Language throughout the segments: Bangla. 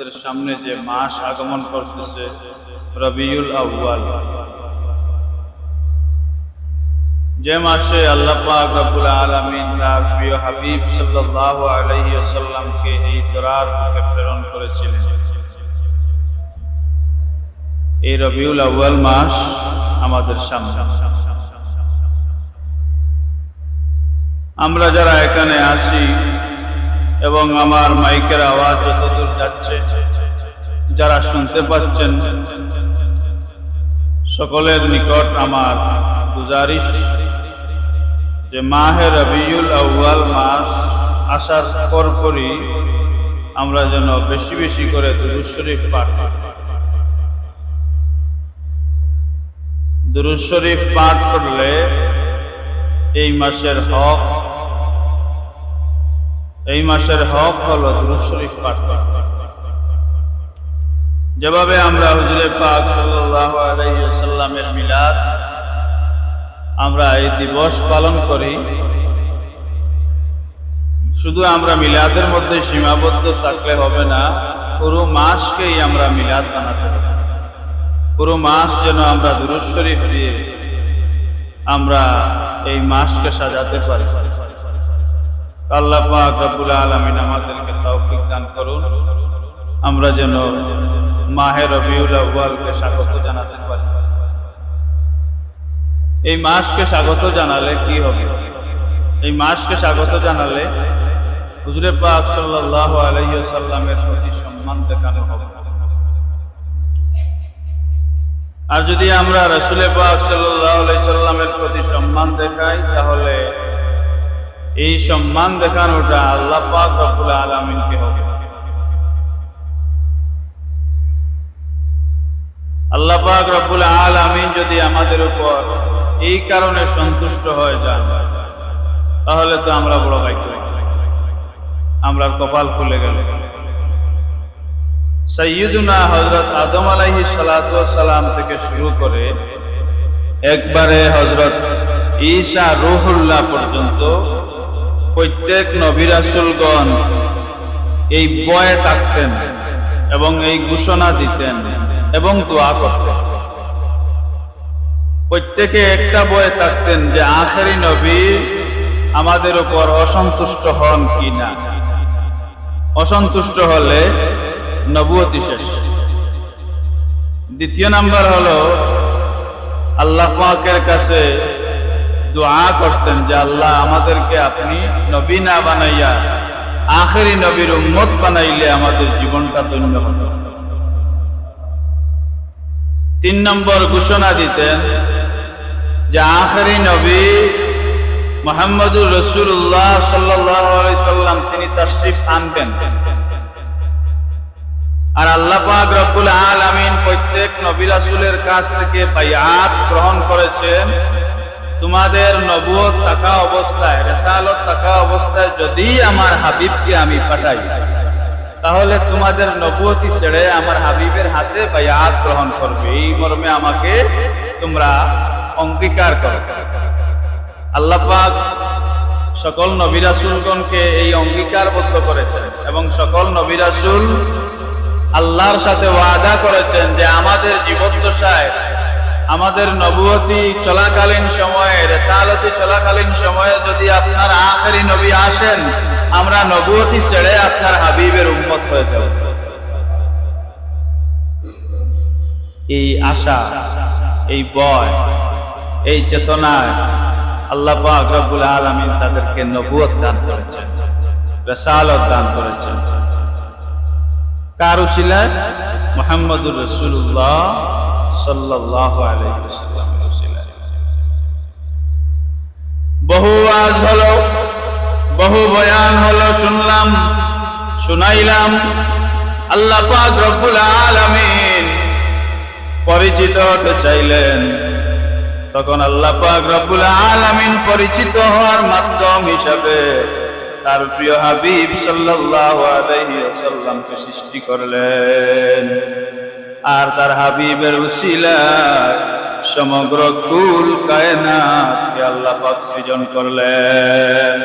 আমাদের সামনে যে মাস আগমন করতেছে রবিউল আউয়াল। যে মাসে আল্লাহ পাক রব্বুল আলামিন তার প্রিয় হাবিব সাল্লাল্লাহু আলাইহি এই ফেরার মুখে প্রেরণ করেছিলেন। এই রবিউল আউয়াল মাস আমাদের সামনে। আমরা যারা এখানে আসি এবং আমার মাইকের আওয়াজ যতদূর যাচ্ছে, যারা শুনতে পাচ্ছেন, সকলের নিকট আমার গুজারিশ যে মাহে রবিউল আউয়াল মাস আসার পরপরই আমরা যেন বেশি বেশি করে দুরুদ শরীফ পাঠ করি। দুরুদ শরীফ পাঠ করলে এই মাসের হক এই মাসের হক হল দুরুদ শরীফ পাঠ যেভাবে আমরা হুজুরে পাক আলাইহি মিলাদ, আমরা এই দিবস পালন করি। শুধু আমরা মিলাদের মধ্যে সীমাবদ্ধ থাকলে হবে না, পুরো মাসকেই আমরা মিলাদ বানাতে পুরো মাস যেন আমরা দুরুদ শরীফ দিয়ে আমরা এই মাসকে সাজাতে পারি। আল্লাহ পাক রব্বুল আলামিন আমাদেরকে তৌফিক দান করুন। আমরা যেন মাহে রবিউল আউয়ালকে স্বাগত জানাতে পারি। এই মাসকে স্বাগত জানালে কি হবে? এই মাসকে স্বাগত জানালে হুজুরে পাক সাল্লাল্লাহু আলাইহি ওয়াসাল্লামের প্রতি সম্মান দেখানো হবে। আর যদি আমরা রসুলে পাক সাল্লাল্লাহু আলাইহি সাল্লামের প্রতি সম্মান দেখাই, তাহলে এই সম্মান দেখানোটা আল্লাহ পাক রব্বুল আলামিনকে হবে। আল্লাহ পাক রব্বুল আলামিন যদি আমাদের উপর এই কারণে সন্তুষ্ট হয়ে যান, তাহলে তো আমরা বড় ভাগ্য। আমরা কপাল খুলে গেল। সৈয়দুনা হজরত আদম আলাইহি সালাম থেকে শুরু করে একবারে হজরত ঈসা রুহুল্লাহ পর্যন্ত প্রত্যেক নবিরাসুলগণ এই বয়ে থাকতেন এবং এই ঘোষণা দিতেন এবং দোয়া করতেন। প্রত্যেকে একটা বয়ে থাকতেন যে আখেরি নবী আমাদের উপর অসন্তুষ্ট হন কি না অসন্তুষ্ট হলে নবুয়তি শেষ। দ্বিতীয় নাম্বার হলো, আল্লাহ পাকের কাছে দোয়া করতেন যে আল্লাহ আমাদেরকে আপনি নবী না বানাইয়া আখেরি নবীর উম্মত বানাইলে আমাদের জীবনটা ধন্য হতো। তিন নম্বর ঘোষণা দিতেন যে আখেরি নবী মোহাম্মদুর রসুল্লাহ সাল্লাম, তিনি তশরিফ আনবেন আর আল্লাহ পাক রব্বুল আলামিন প্রত্যেক নবী রাসূলের কাছ থেকে বায়াত গ্রহণ করেছেন। তোমাদের নবুয়ত থাকা অবস্থায়, রেসালত থাকা অবস্থায় যদি আমার হাবিবকে আমি পাঠাই, তাহলে তোমাদের নবুয়তি ছেড়ে আমার হাবিবের হাতে বায়াত গ্রহণ করবে। এই মর্মে আমাকে তোমরা অঙ্গীকার করো। আল্লাহ পাক সকল নবিরাসুলগণকে এই অঙ্গীকারবদ্ধ করেছেন এবং সকল নবিরাসুল আল্লাহর সাথে ওয়াদা করেছেন যে আমাদের জীবদ্দশায় আমাদের নবুয়তি চলাকালীন সময়ে, রেসালতি চলাকালীন সময়ে যদি আপনার আখেরি নবী আসেন, আমরা নবুয়তি ছেড়ে আপনার হাবিবের উন্মত হয়ে যাব। এই আশা, এই বয় এই চেতনায় আল্লাহ পাক রব্বুল তাদেরকে নবুয়ত দান করেছেন, রেসালত দান করেছেন। কার মুহাম্মদুর রাসূলুল্লাহ বহু আজ হলো, বহু বয়ান হলো, শুনলাম, শুনাইলাম। আল্লাহ পাক রব্বুল আলামিন পরিচিত হতে চাইলেন। তখন আল্লাহ পাক রব্বুল আলামিন পরিচিত হওয়ার মাধ্যম হিসাবে তার প্রিয় হাবিব সাল্লাল্লাহু আলাইহি ওয়াসাল্লামকে সৃষ্টি করলেন। আর তার হাবিবের উসিলায় সমগ্র কুল কায়নাতকে আল্লাহ পাক সৃজন করলেন।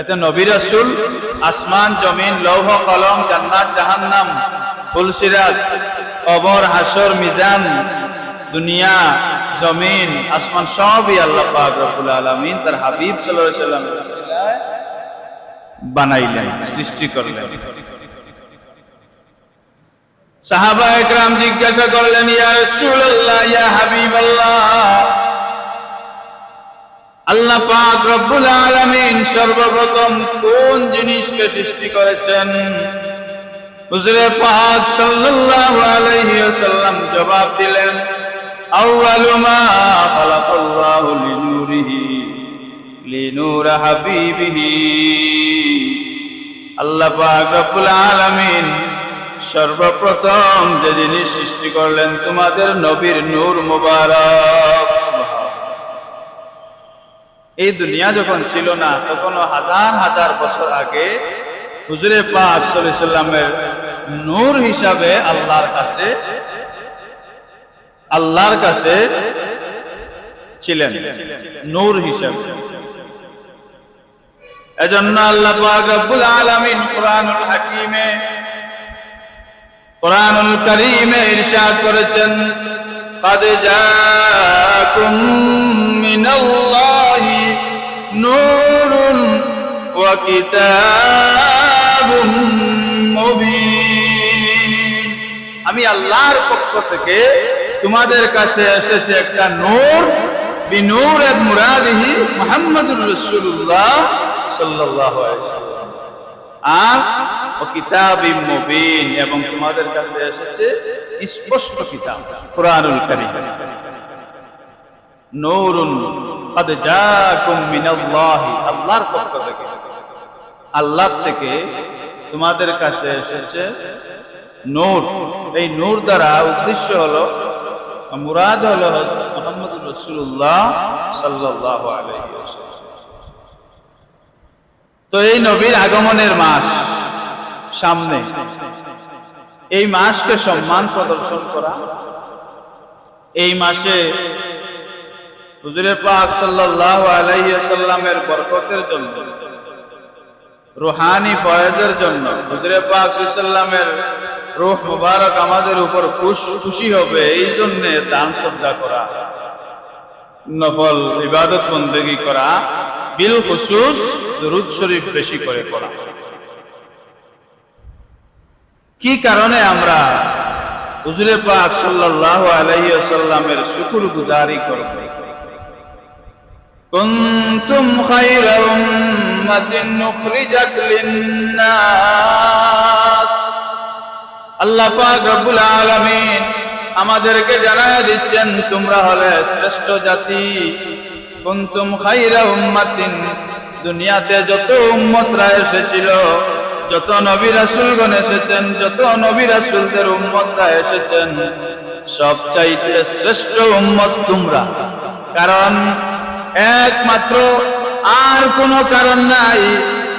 এতে নবী রাসূল আসমান, জমিন, লৌহ, কলম, জান্নাত, জাহান্নাম ফুলসিরাত কবর, হাসর, মিজান, দুনিয়া, জমিন, আসমান সবই আল্লাহ পাক রব্বুল আলামিন তার হাবিব সাল্লাল্লাহু আলাইহি বানাইলেন, সৃষ্টি করলেন। সাহাবা একরাম জিজ্ঞাসা করলেন, ইয়া রাসূলুল্লাহ, ইয়া হাবিবাল্লাহ। আল্লাহ পাক রব্বুল আলামিন সর্বপ্রথম কোন জিনিসকে সৃষ্টি করেছেন? হুজুরে পাক সাল্লাল্লাহু আলাইহি ওয়াসাল্লাম জবাব দিলেন, আউয়ালু মা খালাকাল্লাহু লিনুরিহি, লিনুর হাবিবিহি। আল্লাহ পাক রব্বুল আলামিন সর্বপ্রথম যে জিনিস সৃষ্টি করলেন তোমাদের নবীর নূর মুবারক। এই দুনিয়া যখন ছিল না, তখনও হাজার হাজার বছর আগে হুজুরে পাক সাল্লামের নূর হিসাবে আল্লাহর কাছে আল্লাহর কাছে ছিলেন, নূর হিসাবে। এজন্য আল্লাহ পাক রব্বুল আলামিন কোরআনুল হাকিমে কোরআনুল কারীমে ইরশাদ করেছেন قد جاءكم من الله نور وكتاب مبين আমি আল্লাহর পক্ষ থেকে তোমাদের কাছে এসেছে একটা নূর বিনূর এক মুরাদিহি মুহাম্মদুর রাসূলুল্লাহ সাল্লাল্লাহু আলাইহি ওয়াসাল্লাম আর ও কিতাব মুবিন এবং তোমাদের কাছে এসেছে স্পষ্ট কিতাব কোরআনুল কারীম নূরুন قد جاءكم من الله আল্লাহর পক্ষ থেকে আল্লাহ থেকে তোমাদের কাছে এসেছে নূর এই নূর দ্বারা উদ্দেশ্য হলো মুরাদ হলো মোহাম্মদ রসুল্লাহ সাল্লাহ আলাইহি ওয়াসাল্লাম তো এই নবীর আগমনের মাস সামনে। এই মাসকে সম্মান প্রদর্শন করা। এই মাসে জন্য, রুহানি ফয়েজের জন্য আমাদের উপর খুশ- হবে এই শ্রদ্ধা করা, নফল ইবাদত করা, বিল খুসুস, দুরুদ শরীফ বেশি করে পড়া। কি কারণে আমরা হুজুরে পাক সাল্লাল্লাহু আলাইহি ওয়াসাল্লামের শুকর গুজারি করব? কুনতুম খায়রা উম্মাতিন উখরিজাত লিন-নাস। আল্লাহ পাক রব্বুল আলামিন আমাদেরকে জানায় দিচ্ছেন, তোমরা হলে শ্রেষ্ঠ জাতি। কুনতুম খায়রা উম্মাতিন, দুনিয়াতে যত উম্মত উম্মতরা এসেছিল যত নবী রাসূলগণ এসেছেন, যত নবী রাসূলদের উম্মতরা এসেছেন সবচাইতে শ্রেষ্ঠ উম্মত তোমরা। কারণ একমাত্র আর কোনো কারণ নাই।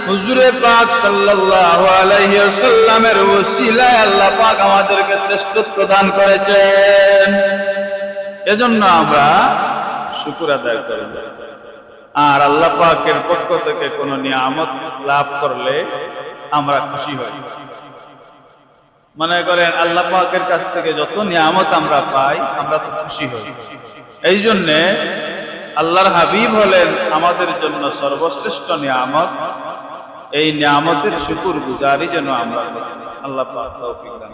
হুজুরে পাক সাল্লাল্লাহু আলাইহি ওয়াসাল্লামের ওসিলায় আল্লাহ পাক আমাদেরকে শ্রেষ্ঠত্ব দান করেছেন। এজন্য আমরা শুকর আদায় করি। আর আল্লাহ পাকের পক্ষ থেকে কোনো নিয়ামত লাভ করলে আমরা খুশি হই। মনে করেন আল্লাহ পাকের কাছ থেকে যত নিয়ামত আমরা পাই, আমরা তো খুশি হই। এই জন্যে আল্লাহর হাবিব হলেন আমাদের জন্য সর্বশ্রেষ্ঠ নিয়ামত। এই নিয়ামতের শুকুর গুজারি যেন আমরা আল্লাহ পাক তৌফিক দান